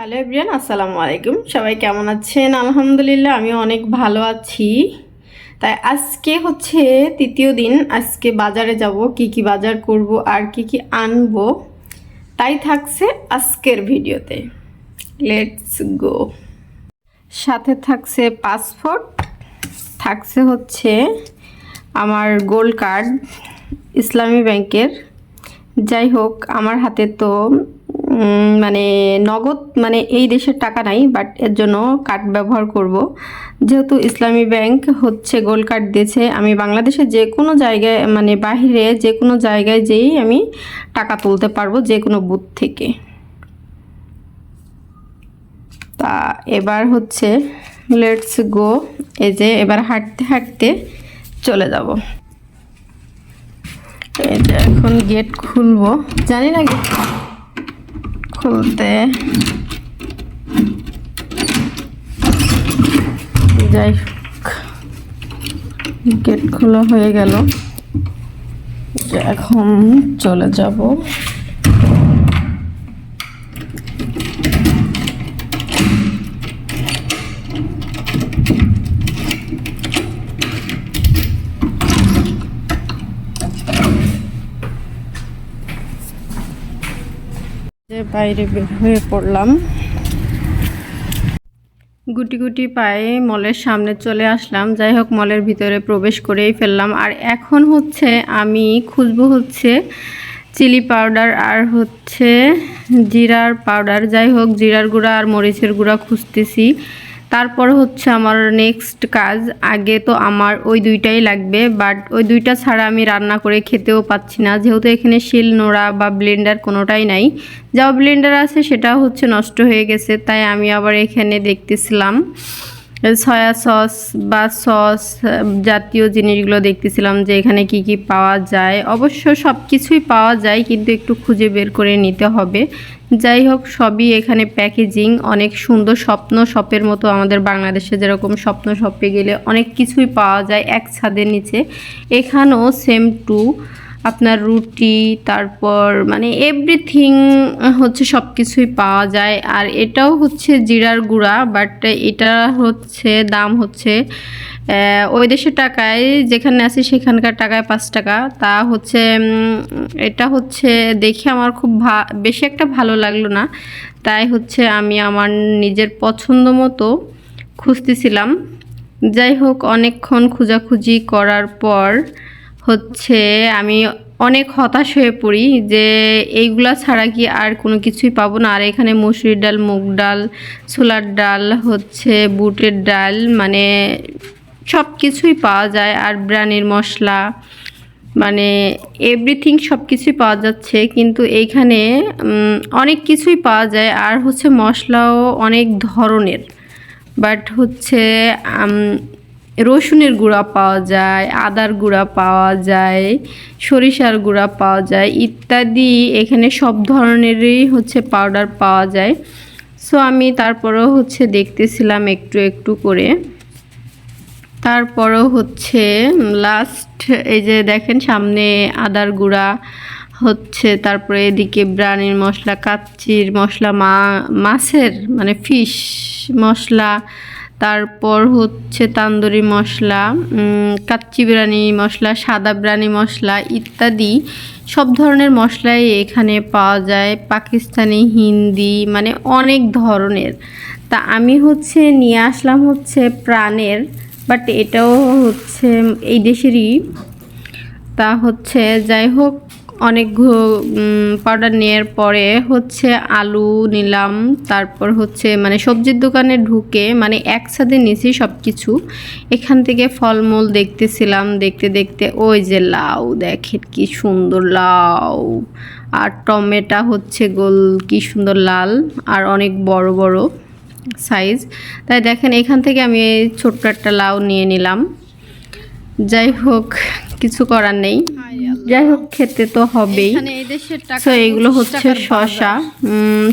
Hello everyone আসসালামু আলাইকুম। সবাই কেমন আছেন? আলহামদুলিল্লাহ আমি অনেক ভালো আছি। তাই আজকে হচ্ছে তৃতীয় দিন, আজকে বাজারে যাব, কি কি বাজার করব, আর কি কি আনব। তাই থাকছে আজকের ভিডিওতে। লেটস গো সাথে থাকছে পাসপোর্ট থাকছে হচ্ছে আমার গোল্ড কার্ড ইসলামী ব্যাংকের। যাই হোক, আমার হাতে তো মানে নগদ মানে এই দেশের টাকা নাই বাট এর জন্য কার্ড ব্যবহার করব। যেহেতু ইসলামী ব্যাংক হচ্ছে গোল্ড কার্ড দিয়েছে, আমি বাংলাদেশে যে কোনো জায়গায় মানে বাহিরে যে কোনো জায়গায় যেয়েই আমি টাকা তুলতে পারব, যে কোনো বুথ থেকে। তা এবার হচ্ছে লেটস গো এই যে এবার হাঁটতে হাঁটতে চলে যাব। যে এখন গেট খুলবো। জানি না খুলতে। যাই গেট খোলা হয়ে গেল। এখন চলে যাব। বাইরে বের হয়ে পড়লাম। গুটি গুটি পায়ে মলের সামনে চলে আসলাম। যাই হোক, মলের ভিতরে প্রবেশ করেই ফেললাম। আর এখন হচ্ছে আমি খুঁজবো হচ্ছে চিলি পাউডার আর হচ্ছে জিরার পাউডার। যাই হোক, জিরার গুঁড়া আর মরিচের গুঁড়া খুঁজতেছি। তারপর হচ্ছে আমার নেক্সট কাজ, আগে তো আমার ওই দুইটাই লাগবে বাট ওই দুইটা ছাড়া আমি রান্না করে খেতেও পাচ্ছি না। যেহেতু এখানে শিল নোড়া বা ব্লেন্ডার কোনোটাই নাই। যা ব্লেন্ডার আছে সেটা হচ্ছে নষ্ট হয়ে গেছে, তাই আমি আবার এখানে দেখতেছিলাম। সয়া সস বা সস জাতীয় জিনিসগুলো দেখতেছিলাম যে এখানে কি কি পাওয়া যায়। অবশ্য সব কিছুই পাওয়া যায়, কিন্তু একটু খুঁজে বের করে নিতে হবে। যাই হোক, সবই এখানে প্যাকেজিং অনেক সুন্দর স্বপ্ন শপের মতো আমাদের বাংলাদেশে যেরকম স্বপ্ন শপে গেলে অনেক কিছুই পাওয়া যায় এক ছাদের নিচে। এখানেও সেম টু আপনার রুটি, তারপর মানে এভরিথিং হচ্ছে সব কিছুই পাওয়া যায়। আর এটাও হচ্ছে জিরার গুঁড়া বাট এটা হচ্ছে, দাম হচ্ছে ওই দেশের টাকায়, যেখানে আছি সেখানকার টাকায় পাঁচ টাকা। তা হচ্ছে এটা হচ্ছে দেখে আমার খুব বেশি একটা ভালো লাগল না। তাই হচ্ছে আমি আমার নিজের পছন্দ মতো খুঁজতেছিলাম। যাই হোক, অনেকক্ষণ খোঁজাখুঁজি করার পর হচ্ছে আমি অনেক হতাশ হয়ে পড়ি যে এইগুলা ছাড়া কি আর কোনো কিছুই পাবো না। আর এখানে মুসুরির ডাল, মুগ ডাল, ছোলার ডাল, হচ্ছে বুটের ডাল মানে সব কিছুই পাওয়া যায়। আর ব্রানির মশলা মানে এভরিথিং সব কিছুই পাওয়া যাচ্ছে। কিন্তু এইখানে অনেক কিছুই পাওয়া যায়। আর হচ্ছে মশলাও অনেক ধরনের। বাট হচ্ছে রসুনের গুঁড়া পাওয়া যায়, আদার গুঁড়া পাওয়া যায়, সরিষার গুঁড়া পাওয়া যায় ইত্যাদি। এখানে সব ধরনেরই হচ্ছে পাউডার পাওয়া যায়। সো আমি তারপরেও হচ্ছে দেখতেছিলাম একটু একটু করে। তারপরও হচ্ছে লাস্ট এই যে দেখেন সামনে আদার গুঁড়া হচ্ছে, তারপরে এদিকে ব্রানির মশলা, কাচ্চির মশলা, মা, মাছের মানে ফিশ মশলা তারপর হচ্ছে তান্দুরি মশলা কাচ্চি বিরিয়ানি মশলা, সাদা বিরিয়ানি মশলা ইত্যাদি। সব ধরনের মশলাই এখানে পাওয়া যায়, পাকিস্তানি, হিন্দি মানে অনেক ধরনের। তা আমি হচ্ছে নিয়ে আসলাম হচ্ছে প্রাণের, বাট এটাও হচ্ছে এই দেশেরই। তা হচ্ছে যাই হোক অনেক পাউডার নেওয়ার পরে হচ্ছে আলু নিলাম, তারপর হচ্ছে মানে সবজির দোকানে ঢুকে মানে একসাথে নিয়েছি সব কিছু এখান থেকে ফলমূল দেখতেছিলাম, দেখতে দেখতে ওই যে লাউ, দেখেন কি সুন্দর লাউ। আর টমেটো হচ্ছে গোল, কি সুন্দর লাল, আর অনেক বড় বড় সাইজ তাই দেখেন এখান থেকে আমি ছোট্ট একটা লাউ নিয়ে নিলাম। যাই হোক, কিছু করার নেই। যাই হোক খেতে তো হবেই। তো এগুলো হচ্ছে শশা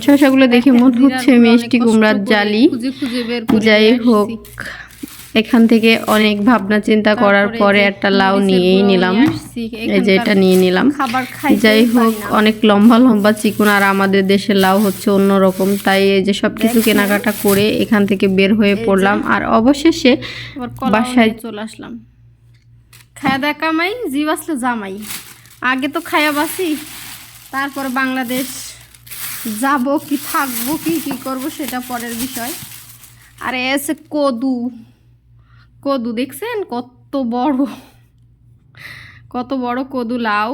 শশাগুলো দেখে মনে হচ্ছে মিষ্টি কুমড়ার জালি। যাই হোক এখান থেকে অনেক ভাবনা চিন্তা করার পরে একটা লাউ নিয়েই নিলাম। এই যে এটা নিয়ে নিলাম। যাই হোক অনেক লম্বা লম্বা চিকুন আর আমাদের দেশের লাউ হচ্ছে অন্যরকম। তাই এই যে সব কিছু কেনাকাটা করে এখান থেকে বের হয়ে পড়লাম। আর অবশেষে বাসায় চলে আসলাম। খায়া দেখা কামাই জিব আসলে জামাই। আগে তো খায়া বাসি তারপরে বাংলাদেশ যাব কি থাকব কি কি করব সেটা পরের বিষয়। আর এসে কদু। কদু দেখছেন? কত বড় কত বড় কদু লাউ।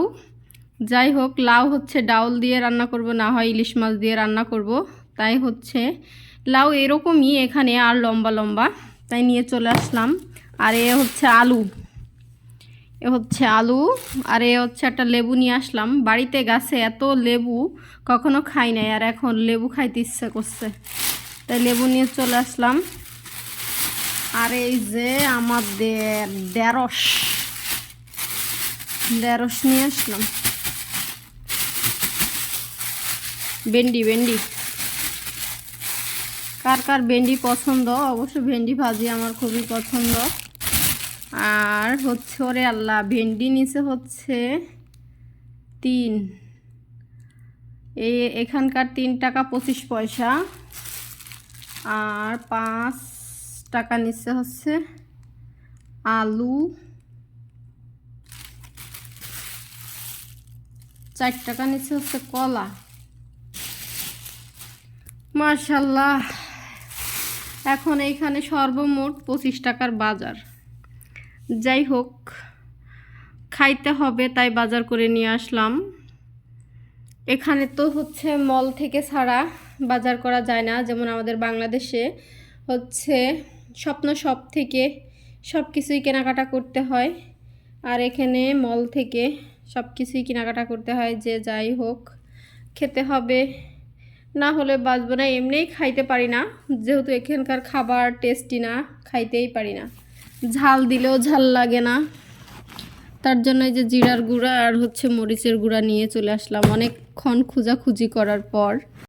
যাই হোক, লাউ হচ্ছে ডাউল দিয়ে রান্না করব, না হয় ইলিশ মাছ দিয়ে রান্না করব। তাই হচ্ছে লাউ এরকমই এখানে আর লম্বা লম্বা। তাই নিয়ে চলে আসলাম। আর এ হচ্ছে আলু। এ হচ্ছে আলু, আর এ হচ্ছে একটা লেবু নিয়ে আসলাম। বাড়িতে গাছে এত লেবু কখনো খাই নাই, আর এখন লেবু খাইতে ইচ্ছে করছে। তাই লেবু নিয়ে চলে আসলাম। আর এই যে আমাদের ঢেঁড়স ঢেঁড়স নিয়ে আসলাম। ভেন্ডি ভেন্ডি। কার কার ভেন্ডি পছন্দ? অবশ্য ভেন্ডি ভাজি আমার খুবই পছন্দ। আর হচ্ছে ওরে আল্লাহ, ভেন্ডি নিচে হচ্ছে তিন। এই এখানকার তিন টাকা পঁচিশ পয়সা। আর পাঁচ টাকা নিচে হচ্ছে আলু। চার টাকা নিচে হচ্ছে কলা। মার্শাল্লাহ এখন এইখানে সর্বমোট পঁচিশ টাকার বাজার। যাই হোক, খাইতে হবে, তাই বাজার করে নিয়ে আসলাম। এখানে তো হচ্ছে মল থেকে ছাড়া বাজার করা যায় না, যেমন আমাদের বাংলাদেশে হচ্ছে স্বপ্ন সব থেকে সব কিছুই কেনাকাটা করতে হয়, আর এখানে মল থেকে সব কিছুই কেনাকাটা করতে হয়, যে যাই হোক, খেতে হবে। না হলে বাঁচবো না, এমনিই খাইতে পারি না, যেহেতু এখানকার খাবার টেস্টি না, খাইতেই পারি না। ঝাল দিলেও ঝাল লাগে না। তার জন্য এই যে জিরার গুঁড়া আর হচ্ছে মরিচের গুঁড়া নিয়ে চলে আসলাম অনেকক্ষণ খোঁজাখুঁজি করার পর।